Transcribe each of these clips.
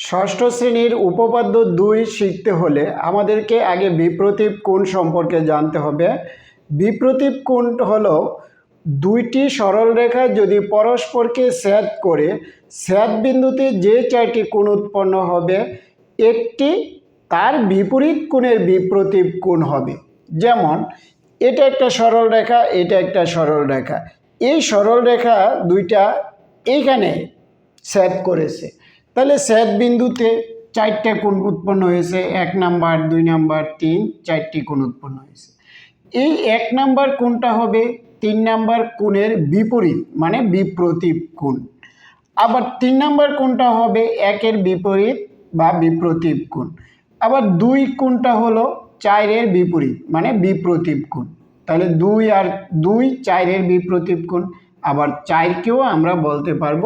ষষ্ঠ শ্রেণির উপপাদ্য দুই শিখতে হলে আমাদেরকে আগে বিপ্রতীপ কোণ সম্পর্কে জানতে হবে। বিপ্রতীপ কোণ হলো দুইটি সরলরেখা যদি পরস্পরকে ছেদ করে ছেদ বিন্দুতে যে চারটি কোণ উৎপন্ন হবে, একটি তার বিপরীত কোণের বিপ্রতীপ কোণ হবে। যেমন, এটা একটা সরল রেখা, এটা একটা সরল রেখা। এই সরল রেখা দুইটা এইখানে ছেদ করেছে। তাহলে ছেদ বিন্দুতে চারটে কোণ উৎপন্ন হয়েছে, এক নাম্বার, দুই নাম্বার, তিন, চারটি কোণ উৎপন্ন হয়েছে। এই এক নাম্বার কোণটা হবে তিন নাম্বার কোণের বিপরীত মানে বিপ্রতীপ কোণ। আবার তিন নাম্বার কোণটা হবে একের বিপরীত বা বিপ্রতীপ কোণ। আবার দুই কোণটা হলো চারের বিপরীত মানে বিপ্রতীপ কোণ। তাহলে দুই আর দুই চারের বিপ্রতীপ কোণ, আবার চারকেও আমরা বলতে পারব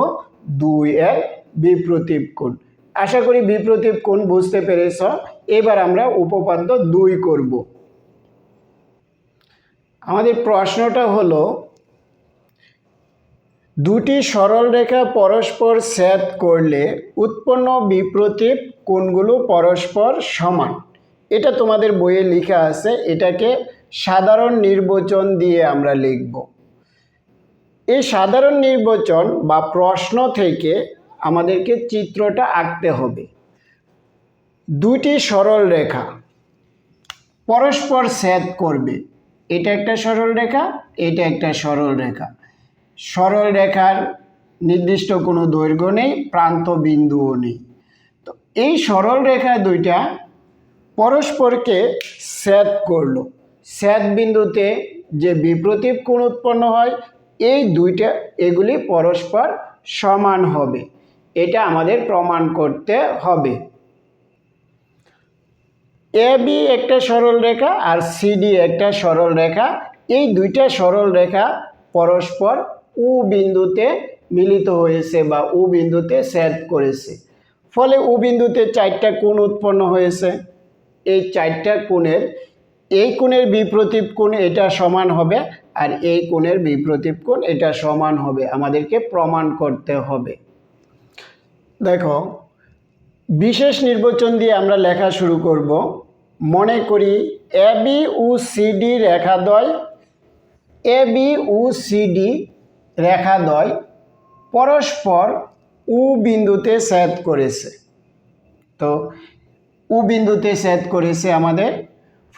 দুই এর বিপ্রতীপ কোণ। আশা করি বিপ্রতীপ কোণ বুঝতে পেরেছ। এবার আমরা উপপাদ্য দুই করব। আমাদের প্রশ্নটা হলো, দুটি সরল রেখা পরস্পর ছেদ করলে উৎপন্ন বিপ্রতীপ কোণগুলো পরস্পর সমান। এটা তোমাদের বইয়ে লেখা আছে, এটাকে সাধারণ নির্বাচন দিয়ে আমরা লিখব। এই সাধারণ নির্বাচন বা প্রশ্ন থেকে আমাদেরকে চিত্রটা আঁকতে হবে। দুটি সরল রেখা পরস্পর ছেদ করবে। এটা একটা সরল রেখা, এটা একটা সরল রেখা। সরল রেখার নির্দিষ্ট কোনো দৈর্ঘ্য নেই, প্রান্ত বিন্দুও নেই। তো এই সরল রেখা দুইটা পরস্পরকে ছেদ করল। ছেদ বিন্দুতে যে বিপ্রতীপ কোণ উৎপন্ন হয়, এই দুইটা, এগুলি পরস্পর সমান হবে। এটা আমাদের প্রমাণ করতে হবে। এ, বি একটা সরল রেখা আর সিডি একটা সরল রেখা। এই দুইটা সরল রেখা পরস্পর উ বিন্দুতে মিলিত হয়েছে বা উ বিন্দুতে ছেদ করেছে। ফলে উ বিন্দুতে চারটা কোণ উৎপন্ন হয়েছে। এই চারটা কোণের, এই কোণের বিপ্রতীপ কোণ এটা সমান হবে আর এই কোণের বিপ্রতীপ কোণ এটা সমান হবে। আমাদেরকে প্রমাণ করতে হবে। দেখো, বিশেষ নির্বাচন দিয়ে আমরা লেখা শুরু করব। মনে করি এ বি ও সিডি রেখাদ্বয়। এ বি ও সিডি রেখাদ্বয় পরস্পর উ বিন্দুতে ছেদ করেছে। তো উ বিন্দুতে ছেদ করেছে আমাদের।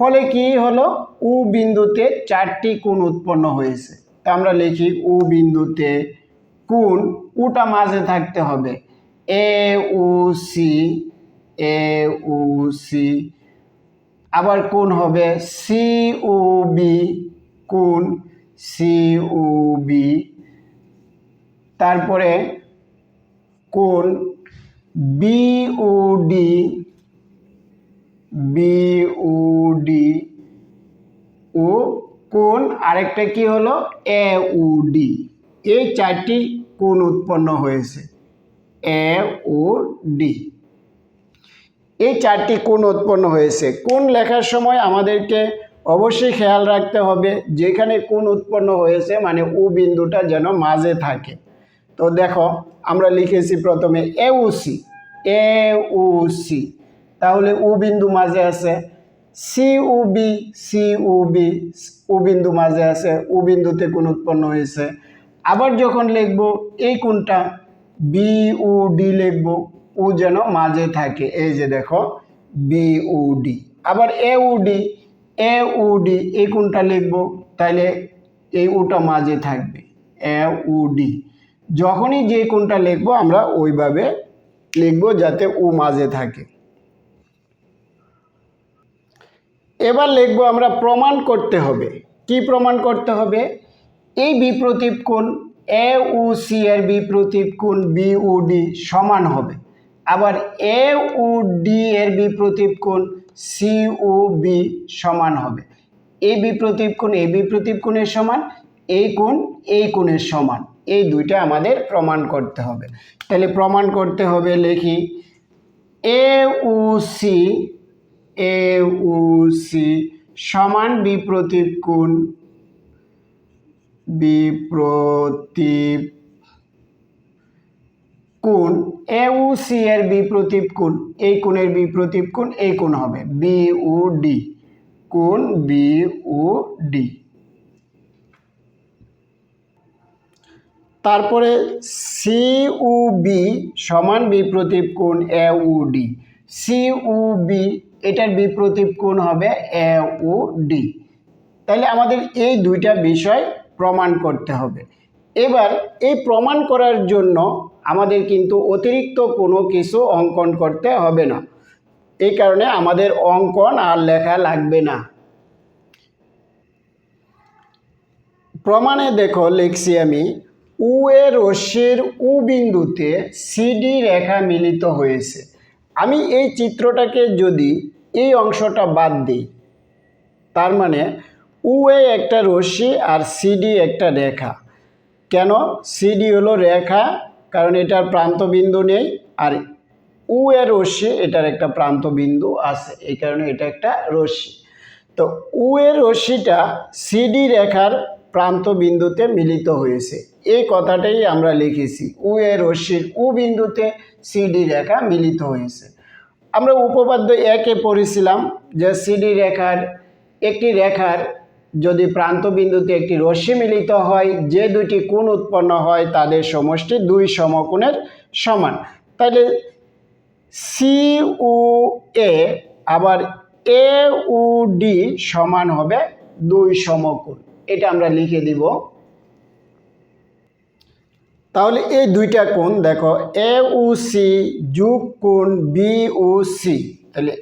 ফলে কি হলো? উ বিন্দুতে চারটি কোণ উৎপন্ন হয়েছে। তা আমরা লিখি উ বিন্দুতে কোণ উটা মাঝে থাকতে হবে। এ উ সি এ উ সি আবার কোন হবে? সি উ বি কোণ সি উ বি তারপরে কোন? B O D B O D ও কোন? আরেকটা কি হলো? এ উ ডি এই চারটি কোন উৎপন্ন হয়েছে? A, O, D. এই চারটি কোণ উৎপন্ন হয়েছে। কোণ লেখার সময় আমাদেরকে অবশ্যই খেয়াল রাখতে হবে, যেখানে কোণ উৎপন্ন হয়েছে মানে ও বিন্দুটা যেন মাঝে থাকে। তো দেখো, আমরা লিখেছি প্রথমে এ সি। A C. তাহলে ও বিন্দু মাঝে আছে, C, O, B, C, O, B, O বিন্দু মাঝে আছে, ও বিন্দুতে কোণ উৎপন্ন হয়েছে। আবার যখন লিখব, এই কোণটা বি ও ডি লিখব ও যেন মাঝে থাকে। এই যে দেখো বি ও ডি আবার এ O D A O D এই কোণটা লিখব? তাহলে এই ওটা মাঝে থাকবে এ ও ডি যখনই যে কোণটা লিখব, আমরা ওইভাবে লিখব যাতে ও মাঝে থাকে। এবার লিখব আমরা প্রমাণ করতে হবে। কি প্রমাণ করতে হবে? এই বিপ্রতীপ কোণ এ ও সি এর বিপ্রতীপ কোণ বি ও ডি সমান হবে। আবার এ ও ডি এর বিপ্রতীপ কোণ সি ও বি সমান হবে। এই বিপ্রতীপ কোণ এই বিপ্রতীপ কোণের সমান এই কোণ এই কোণের সমান। এই দুইটা আমাদের প্রমাণ করতে হবে। তাহলে প্রমাণ করতে হবে, লিখি। এ ও সি এ ও সি সমান বিপ্রতীপ কোণ বিপ্রতীপ কোণ? এ উ সি এর বিপ্রতীপ কোণ। এই কোণের বিপ্রতীপ কোণ, এই কোণ হবে। বি উ ডি কোণ বি উ ডি তারপরে সি উ বি সমান বিপ্রতীপ কোণ, A O D C O B এটার বিপ্রতীপ কোণ হবে, এ উ ডি তাহলে আমাদের এই দুইটা বিষয় প্রমাণ করতে হবে। এবার এই প্রমাণ করার জন্য আমাদের কিন্তু অতিরিক্ত কোনো কিছু অঙ্কন করতে হবে না। এই কারণে আমাদের অঙ্কন আর লেখা লাগবে না। প্রমাণে দেখো লিখছি আমি, উ এর রশ্মির উ বিন্দুতে সিডি রেখা মিলিত হয়েছে। আমি এই চিত্রটাকে যদি এই অংশটা বাদ দিই, তার মানে উ এ একটা রশ্মি আর সিডি একটা রেখা। কেন? সিডি হলো রেখা, কারণ এটার প্রান্তবিন্দু নেই, আর উ এর রশ্মি এটার একটা প্রান্তবিন্দু আছে, এই কারণে এটা একটা রশ্মি। তো উ এর রশ্মিটা সিডি রেখার প্রান্তবিন্দুতে মিলিত হয়েছে। এই কথাটাই আমরা লিখেছি উ এর রশ্মির উ বিন্দুতে সিডি রেখা মিলিত হয়েছে। আমরা উপপাদ্য একে পড়েছিলাম যে সিডি রেখার একটি রেখার যদি প্রান্তবিন্দুতে একটি রশ্মি মিলিত হয়, যে দুটি কোণ উৎপন্ন হয়, তাদের সমষ্টি দুই সমকোণের সমান। তাহলে সি উ এ আবার এ উ ডি সমান হবে দুই সমকোণ। এটা আমরা লিখে দিব। তাহলে এই দুইটা কোণ, দেখো এ উ সি যুগ কোণ বি উ সি তাহলে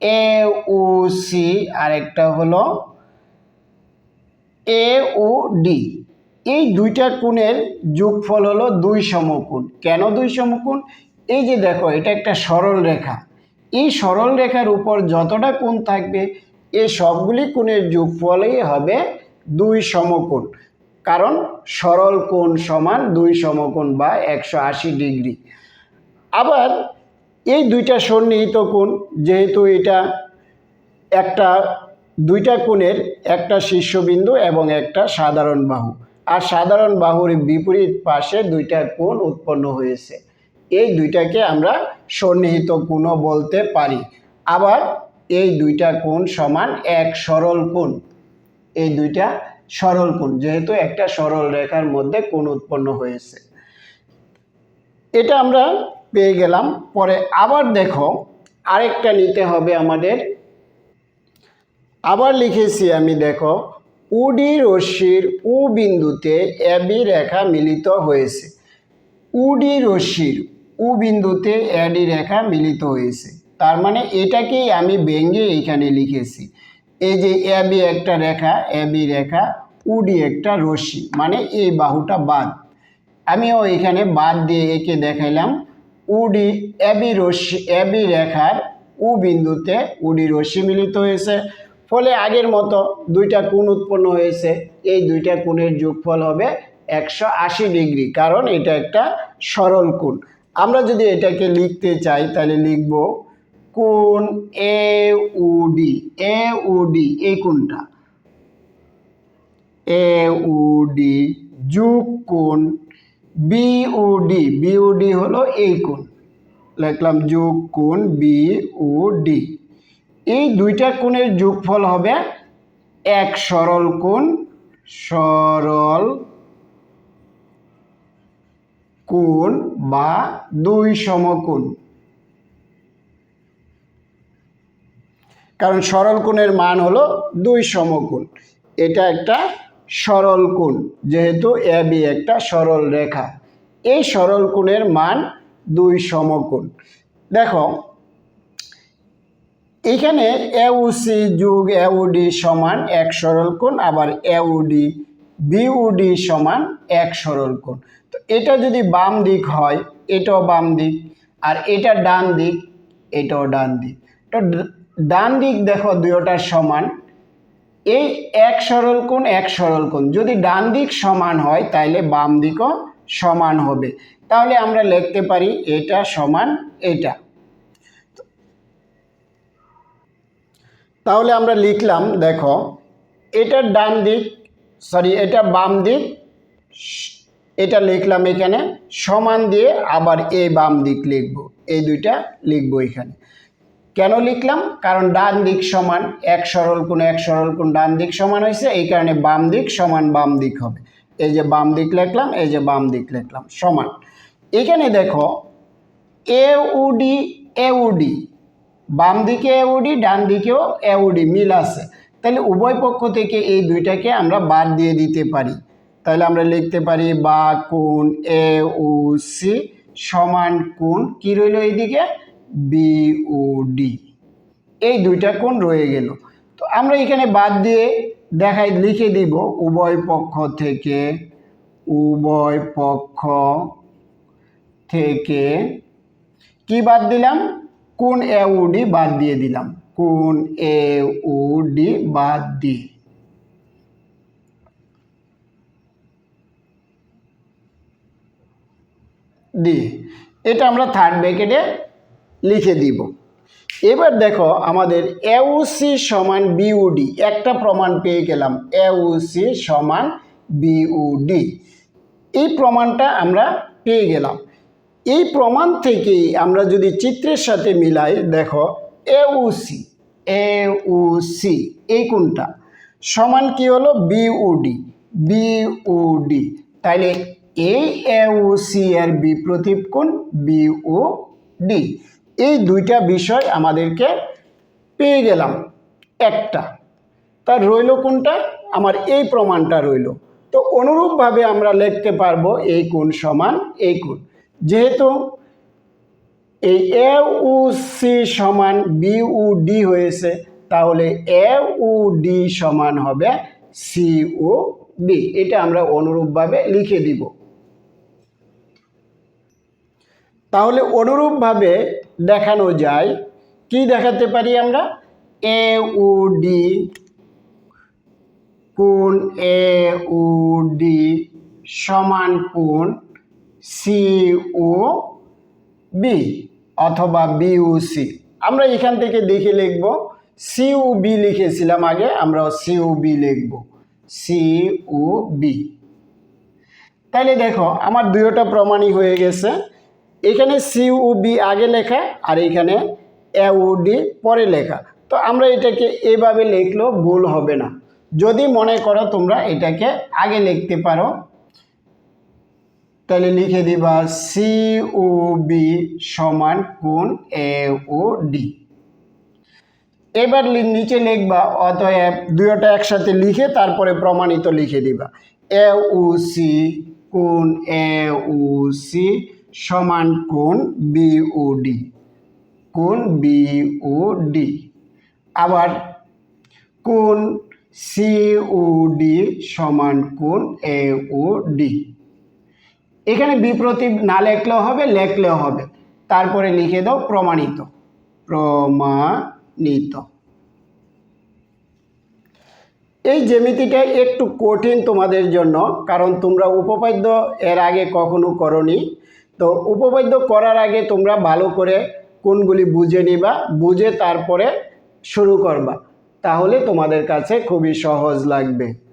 এ উ সি আরেকটা হলো এ ও ডি এই দুইটা কোণের যোগফল হলো দুই সমকোণ। কেন দুই সমকোণ? এই যে দেখো, এটা একটা সরল রেখা। এই সরল রেখার উপর যতটা কোণ থাকবে এই সবগুলি কোণের যোগফলই হবে দুই সমকোণ। কারণ সরল কোণ সমান দুই সমকোণ বা একশো আশি ডিগ্রি। আবার এই দুইটা সন্নিহিত কোণ, যেহেতু এটা একটা দুইটা কোণের একটা শীর্ষবিন্দু এবং একটা সাধারণ বাহু। আর সাধারণ বাহুর বিপরীত পাশে দুইটা কোণ উৎপন্ন হয়েছে। এই দুইটাকে আমরা সন্নিহিত কোণও বলতে পারি। আবার এই দুইটা কোণ সমান এক সরল কোণ। এই দুইটা সরল কোণ, যেহেতু একটা সরল রেখার মধ্যে কোণ উৎপন্ন হয়েছে। এটা আমরা পেয়ে গেলাম। পরে আবার দেখো, আরেকটা নিতে হবে আমাদের আবার লিখেছি আমি, দেখো, উডি রশ্মির উ বিন্দুতে এবি রেখা মিলিত হয়েছে। উডি রশ্মির উ বিন্দুতে এডি রেখা মিলিত হয়েছে। তার মানে এটাকেই আমি ভেঙে এইখানে লিখেছি। এই যে এবি একটা রেখা এবি রেখা, উডি একটা রশ্মি মানে এই বাহুটা বাদ। আমিও এখানে বাদ দিয়ে একে দেখাইলাম। উডি এবি রশ্মি এবি রেখার উ বিন্দুতে উডি রশ্মি মিলিত হয়েছে। ফলে আগের মতো দুইটা কোণ উৎপন্ন হয়েছে। এই দুইটা কোণের যোগফল হবে একশো আশি ডিগ্রি, কারণ এটা একটা সরল কোণ। আমরা যদি এটাকে লিখতে চাই, তাহলে লিখব কোণ A O D, A O D, এই কোণটা। এ উ ডি যুগ কোণ B O D, B D হলো এই কোণ। লিখলাম যোগ কোণ বি উ ডি। এই দুইটা কোণের যোগফল হবে এক সরল কোণ সরল কোণ বা দুই সমকোণ। কারণ সরল কোণের মান হলো দুই সমকোণ। এটা একটা সরল কোণ, যেহেতু এ বি একটা সরল রেখা। এই সরল কোণের মান দুই সমকোণ। দেখো এখানে এউসি যুগ এউডি সমান এক সরল কোণ, আবার এউডি বিউডি সমান এক সরল কোণ। তো এটা যদি বাম দিক হয়, এটাও বাম দিক, আর এটা ডান দিক, এটাও ডান দিক। তো ডান দিক দেখো দুয়োটার সমান। এই এক সরল কোণ, এক সরল কোণ। যদি ডান দিক সমান হয় তাহলে বাম দিকও সমান হবে। তাহলে আমরা লিখতে পারি এটা সমান এটা। তাহলে আমরা লিখলাম, দেখো এটার ডান দিক সরি এটা বাম দিক, এটা লিখলাম এখানে, সমান দিয়ে আবার এই বাম দিক লিখব, এই দুইটা লিখব এখানে। কেন লিখলাম? কারণ ডান দিক সমান, এক সরল কোণ, এক সরল কোণ ডান দিক সমান হয়েছে, এই কারণে বাম দিক সমান বাম দিক হবে। এই যে বাম দিক লিখলাম, এই যে বাম দিক লিখলাম, সমান। এখানে দেখো এউডি এউডি বাম দিকে এউডি ডান দিকেও এউডি মিল আছে। তাহলে উভয় পক্ষ থেকে এই দুইটাকে আমরা বাদ দিয়ে দিতে পারি। তাহলে আমরা লিখতে পারি বা কোণ এ ও সি সমান কোণ কি রইল এইদিকে? বিউডি এই দুইটা কোণ রয়ে গেল। তো আমরা এখানে বাদ দিয়ে দেখাই, লিখে দিব উভয় পক্ষ থেকে, উভয় পক্ষ থেকে কি বাদ দিলাম? কোন এ উডি বাদ দিয়ে দিলাম। কোন এ উডি বাদ দিয়ে। দিয়ে। এটা আমরা থার্ড ব্র্যাকেটে লিখে দিব। এবার দেখো আমাদের এউসি সমান বিউডি একটা প্রমাণ পেয়ে গেলাম। এউসি সমান বিউডি এই প্রমাণটা আমরা পেয়ে গেলাম। এই প্রমাণ থেকেই আমরা যদি চিত্রের সাথে মিলাই, দেখো, এ সি এউসি এউসি এই কোনটা? সমান কি হলো? বিউডি বিউডি তাইলে এই এউসি এর বিপ্রতীপ কোণ বিউডি এই দুইটা বিষয় আমাদেরকে পেয়ে গেলাম একটা। তার রইল কোনটা? আমার এই প্রমাণটা রইল। তো অনুরূপভাবে আমরা লিখতে পারব এই কোণ সমান এই কোণ। যেহেতু এই এ উ সি সমান বি উ ডি হয়েছে, তাহলে এ উ ডি সমান হবে সি ও ডি। এটা আমরা অনুরূপভাবে লিখে দিব। তাহলে অনুরূপভাবে দেখানো যায়, কি দেখাতে পারি আমরা? এ উ ডি কোণ এ উ ডি সমান কোণ সি ও বি অথবা বিউসি আমরা এখান থেকে দেখে লিখব সিউ বি লিখেছিলাম আগে আমরা সিউ বি লিখব। সিউ বি তাহলে দেখো, আমার দুইটা প্রমাণই হয়ে গেছে। এখানে সিউ বি আগে লেখা, আর এখানে ডি পরে লেখা। তো আমরা এটাকে এভাবে লিখলেও ভুল হবে না। যদি মনে করো তোমরা এটাকে আগে লিখতে পারো তাহলে লিখে দিবা সি ও বি সমান কোন এ ও ডি এবার নিচে লিখবা, অতএব দুইটা একসাথে লিখে তারপরে প্রমাণিত লিখে দিবা। এ ও সি কোন এ ও সি সমান কোন বি ও ডি কোন বি ও ডি আবার কোন সি ও ডি সমান কোন এ ও ডি এখানে বিপ্রতীপ না লেখলেও হবে লেখলেও হবে। তারপরে লিখে দাও প্রমাণিত। প্রমাণিত। এই জ্যামিতিটা একটু কঠিন তোমাদের জন্য, কারণ তোমরা উপপাদ্য এর আগে কখনো করনি। তো উপপাদ্য করার আগে তোমরা ভালো করে কোনগুলি বুঝে নিবা, বুঝে তারপরে শুরু করবা। তাহলে তোমাদের কাছে খুবই সহজ লাগবে।